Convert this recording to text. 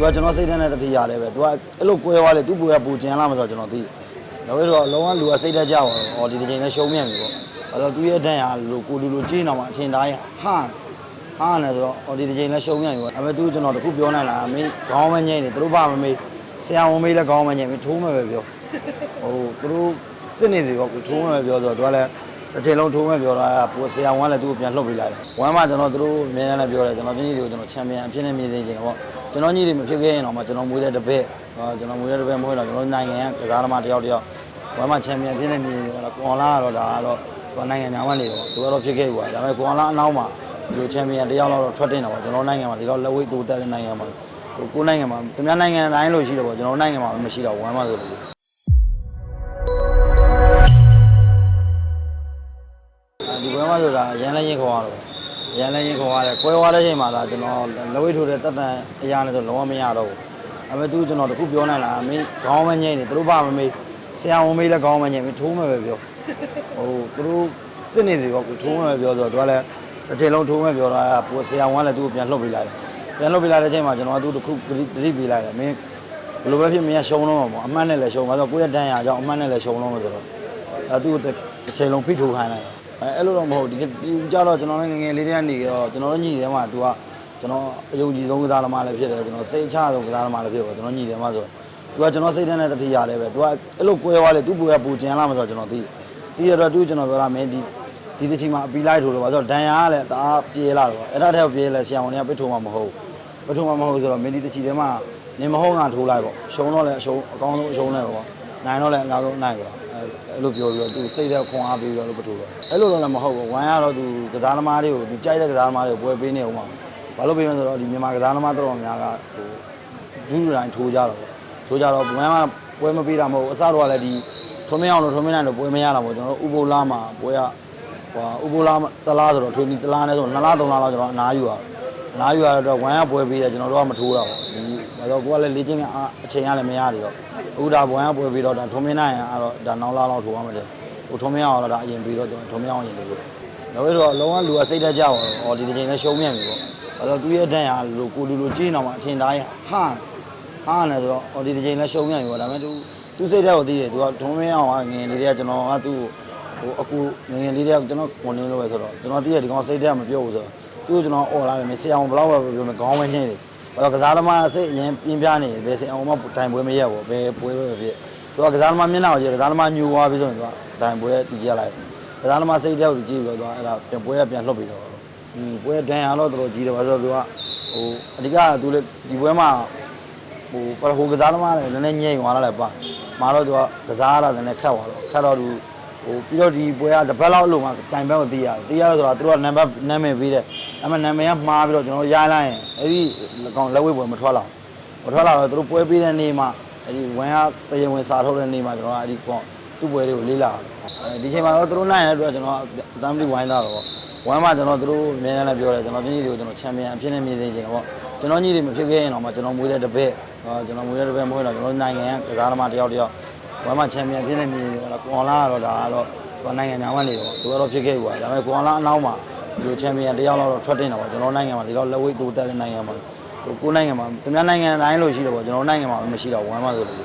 သူကကျွန်တော်စိတ်ထဲနဲ့တတိရတယ်ပဲသူကအဲ့လိုကွဲသွားလေသူ့ကိုယ်ကပူကျန်လာမှာဆိုတော့ကျွန်တော်သိတယ်နောက်ပြီးတော့လုံးဝလူကစိတ်တက်ကြပါတော့ဟောဒီတစ်ချိန်နဲ့ရှုံးမြန်ပြီပေါ့အဲ့တော့သူရဲ့အတန်ရလူကိုလူလူကြီးနေမှာအထင်သားရဟာဟာနေဆိုတော့ဟောဒီတစ်ချိန်နဲ့ရှုံးမြန်ပြီပေါ့အဲ့မဲ့သူကျွန်တော်တခုပြောနိုင်လားမင်းခေါင်းမငိမ့်နေသူတို့ဘာမမေးဆရာဝန်မေးလည်းခေါင်းမငိမ့်မင်းထိုးမယ်ပဲပြောဟိုသူတို့စစ်နေပြီပေါ့ကိုထိုးမယ်ပဲပြောဆိုတော့သူကလည်း တစ်ချိန်လုံးထိုးမယ်ပြောတာကပိုဆရာဝန်ကလည်းသူ့ကိုပြန်လှုပ်ပေးလိုက်တယ်ဝမ်းမှာကျွန်တော်တို့အမြဲတမ်းလည်းပြောတယ်ကျွန်တော်ပြင်းကြီးတွေကိုကျွန်တော်ချန်ပီယံအဖြစ်နဲ့မြင်စေချင်တယ်ပေါ့ကျွန်တော်ညီတွေမဖြစ်ခဲ့ရင်တော့မှကျွန်တော်မွေးတဲ့တစ်ပည့်ဟောကျွန်တော်မွေးတဲ့တစ်ပည့်မဟုတ်တော့ကျွန်တော်နိုင်ငံကကစားသမားတစ်ယောက်တစ်ယောက်ဝမ်းမှာချန်ပီယံဖြစ်နေမြင်နေတော့ကွန်လာကတော့ဒါကတော့သူနိုင်ငံညာမှနေတော့သူကတော့ဖြစ်ခဲ့ပြီပေါ့ဒါပေမဲ့ကွန်လာအနောက်မှာဒီလိုချန်ပီယံတစ်ယောက်တော့ထွက်တင်တာပေါ့ကျွန်တော်နိုင်ငံမှာဒီတော့လက်ဝိတ်တိုးတက်တဲ့နိုင်ငံမှာကိုနိုင်ငံမှာသူများနိုင်ငံတိုင်းလို့ရှိတယ်ပေါ့ကျွန်တော်နိုင်ငံမှာမရှိတော့ဝမ်းမှာဆိုလို့ ဆိုတာရန်လည်းရင်ခေါ်ရတော့ရန်လည်းရင်ခေါ်ရတယ်ကွဲသွားတဲ့ချိန်မှာလာကျွန်တော်လက်ဝိတ်ထိုးတဲ့တက်တန်အရာနဲ့ဆိုလုံးဝမရတော့ဘူးအမေသူကျွန်တော်တခုပြောနိုင်လားမင်းခေါင်းမငိမ့်နေသူတို့ဘာမမေးဆရာဝန်မေးလည်းခေါင်းမငိမ့်မင်းထိုးမယ်ပဲပြောဟိုသူတို့စစ်နေတယ်ပေါ့ကိုထိုးမယ်ပဲပြောဆိုတော့သူကလည်းတစ်ချိန်လုံးထိုးမယ်ပြောတာကဆရာဝန်ကလည်းသူ့ကိုပြန်လှုပ်ပေးလိုက်တယ်ပြန်လှုပ်ပေးလိုက်တဲ့ချိန်မှာကျွန်တော်ကသူ့တခုတတိပေးလိုက်တယ်မင်းဘယ်လိုပဲဖြစ်မင်းကရှုံးတော့မှာပေါ့အမှန်နဲ့လည်းရှုံးမှာဆိုတော့ကိုယ့်ရဲ့တန်ရာကြောင့်အမှန်နဲ့လည်းရှုံးတော့မှာဆိုတော့အဲသူ့တစ်ချိန်လုံးဖိထိုးခိုင်းလိုက်တယ် အဲအဲ့လိုတော့မဟုတ်ဒီဒီကြတော့ကျွန်တော်လည်းငယ်ငယ်လေးတည်းကနေတော့ကျွန်တော်တို့ညီတယ်မှာသူကကျွန်တော်အယုံကြည်ဆုံးကစားသမားလည်းဖြစ်တယ်ကျွန်တော်စိတ်အချဆုံးကစားသမားလည်းဖြစ်တယ်ကျွန်တော်ညီတယ်မှာဆိုသူကကျွန်တော်စိတ်ထဲနဲ့တတိရတယ်ပဲသူကအဲ့လိုကွဲသွားလေသူ့ကိုယ်ကပူကျန်လာမှာဆိုတော့ကျွန်တော်သိသိရတော့သူကျွန်တော်ပြောလာမင်းဒီဒီတစ်ချိန်မှာအပီလိုက်ထိုးလို့ပါဆိုတော့ဒန်ယာကလည်းတအားပြေးလာတော့အဲ့ဒါတည်းပြေးလဲဆရာဝန်တွေကပစ်ထိုးမှာမဟုတ်ပစ်ထိုးမှာမဟုတ်ဆိုတော့မင်းဒီတစ်ချိန်ထဲမှာနေမဟုတ်ငါထိုးလိုက်ပေါ့ရှုံးတော့လည်းအရှုံးအကောင်းဆုံးအရှုံးနဲ့ပေါ့နိုင်တော့လည်းအများဆုံးနိုင်ပေါ့ အဲ့လိုပြောပြီးတော့သူစိတ်ထဲခွန်အားပေးပြီးတော့လို့ပထိုးတော့အဲ့လိုတော့လည်းမဟုတ်ဘူးဝမ်းရတော့သူကစားသမားတွေကိုသူကြိုက်တဲ့ကစားသမားတွေကိုပွဲပေးနေအောင်ပါဘာလို့ပေးမလဲဆိုတော့ဒီမြန်မာကစားသမားတော်တော်များကဟိုဒူးတိုင်းထိုးကြတော့ထိုးကြတော့ဝမ်းကပွဲမပေးတာမဟုတ်ဘူးအစတော့လည်းဒီထုံးမင်းအောင်လို့ထုံးမင်းနိုင်လို့ပွဲမရတာပေါ့ကျွန်တော်တို့ဥပိုလလာမှာပွဲရဟိုဥပိုလလာတလားဆိုတော့ထွေးနီတလားနဲ့ဆို2လ3လလောက်ကျွန်တော်အနားယူရအနားယူရတော့ဝမ်းကပွဲပေးတယ်ကျွန်တော်တို့ကမထိုးတာပေါ့ဒီဒါတော့ကိုကလည်းလေ့ကျင့်ကအချိန်ကလည်းမရသေးတော့ အခုဒါဝမ်းကပွဲပေးတော့ဒါထုံးမင်းနိုင်အဲ့တော့ဒါနောက်လာလောက်ထိုးရမှာတယ်ဟိုထုံးမင်းအောင်တော့ဒါအရင်ပြီးတော့ထုံးမင်းအောင်ရင်လို့နောက်ပြီးတော့လုံးဝလူကစိတ်တက်ကြပါတော့ဟောဒီတစ်ချိန်နဲ့ရှုံးမြန်ပြီပေါ့အဲ့တော့သူ့ရဲ့အတန်ရလူကိုလူလူကြီးနေမှာအထင်သားရဟာဟာနေဆိုတော့ဟောဒီတစ်ချိန်နဲ့ရှုံးမြန်ပြီပေါ့ဒါပေမဲ့သူသူစိတ်တက်ကိုသိတယ်သူကထုံးမင်းအောင်ကငင်လေးတွေကကျွန်တော်ကသူ့ဟိုအခုငငယ်လေးတွေကကျွန်တော်ဝင်နေလို့ပဲဆိုတော့ကျွန်တော်သိရဒီကောင်စိတ်တက်ကမပြောဘူးဆိုတော့သူ့ကိုကျွန်တော်អော်လာတယ်မဆရာအောင်ဘလောက်ပဲပြောမယ်ခေါင်းဝင်းနေတယ် အဲ့တော့ကစားသမားစိတ်အရင်ပြင်းပြနေဘယ်ဆရာအောင်မှတိုင်ပွဲမရက်ဘူးဘယ်ပွဲပဲဖြစ်သူကကစားသမားမျက်နှာကိုကြည့်ကစားသမားညူသွားပြီဆိုရင်သူကတိုင်ပွဲတည်ကြလိုက်ကစားသမားစိတ်တက်ကိုကြည့်ပြီးတော့သူကအဲ့ဒါပြန်ပွဲကပြန်လှုပ်ပြီးတော့อืมပွဲဒဏ်ရာတော့တော်တော်ကြီးတယ်ပါဆိုတော့သူကဟိုအဓိကသူလေဒီပွဲမှာဟိုပဟိုကစားသမားလည်းနည်းနည်းညိမ့်သွားတာလည်းပါမာတော့သူကကစားရတာလည်းနည်းနည်းခက်သွားတော့ခက်တော့သူ ဟိုပြီးတော့ဒီပွဲကတစ်ပတ်လောက်အလုံးမှာတိုင်ဘက်ကိုသိရတယ်သိရတယ်ဆိုတော့သူတို့ကနံပါတ်နာမည်ပေးတယ်အဲ့မှာနာမည်ကမှားပြီးတော့ကျွန်တော်ရိုင်းလိုက်ရင်အဲ့ဒီကောင်လက်ဝဲပွဲမထွက်လာဘူးမထွက်လာတော့သူတို့ပွဲပေးတဲ့နေ့မှာအဲ့ဒီဝန်ကတရင်ဝင်စာထုတ်တဲ့နေ့မှာကျွန်တော်ကအဲ့ဒီကောင်သူ့ပွဲတွေကိုလေးလာအဲဒီချိန်မှာတော့သူတို့နိုင်တဲ့အတွက်ကျွန်တော်တမ်ပလီဝိုင်းသားတော့ဝမ်းမှာကျွန်တော်သူတို့အများနဲ့လည်းပြောတယ်ကျွန်တော်ပြင်းကြီးတွေကိုကျွန်တော်ချန်ပီယံအဖြစ်နဲ့မြင်စေချင်တယ်ပေါ့ကျွန်တော်ညီတွေမဖြစ်ခဲ့ရင်တော့မှကျွန်တော်မွေးတဲ့တစ်ပည့်ကျွန်တော်မွေးတဲ့တစ်ပည့်မဟုတ်တော့ကျွန်တော်နိုင်ငံကကစားသမားတစ်ယောက်တစ်ယောက် ဘာမှချန်ပီယံဖြစ်နေမြင်တယ်ကွန်လာကတော့ဒါကတော့ဘာနိုင်ငံညာမှနေတော့သူကတော့ဖြစ်ခဲ့ပြီပါဒါပေမဲ့ကွန်လာအနောက်မှာဒီလိုချန်ပီယံတယောက်လောက်တော့ထွက်တင်တာပေါ့ကျွန်တော်နိုင်ငံမှာဒီတော့လက်ဝိတ်တိုးတက်တဲ့နိုင်ငံမှာကိုကိုနိုင်ငံမှာသူများနိုင်ငံတိုင်းလို့ရှိတယ်ပေါ့ကျွန်တော်နိုင်ငံမှာမရှိတော့ဝမ်းမဆိုလို့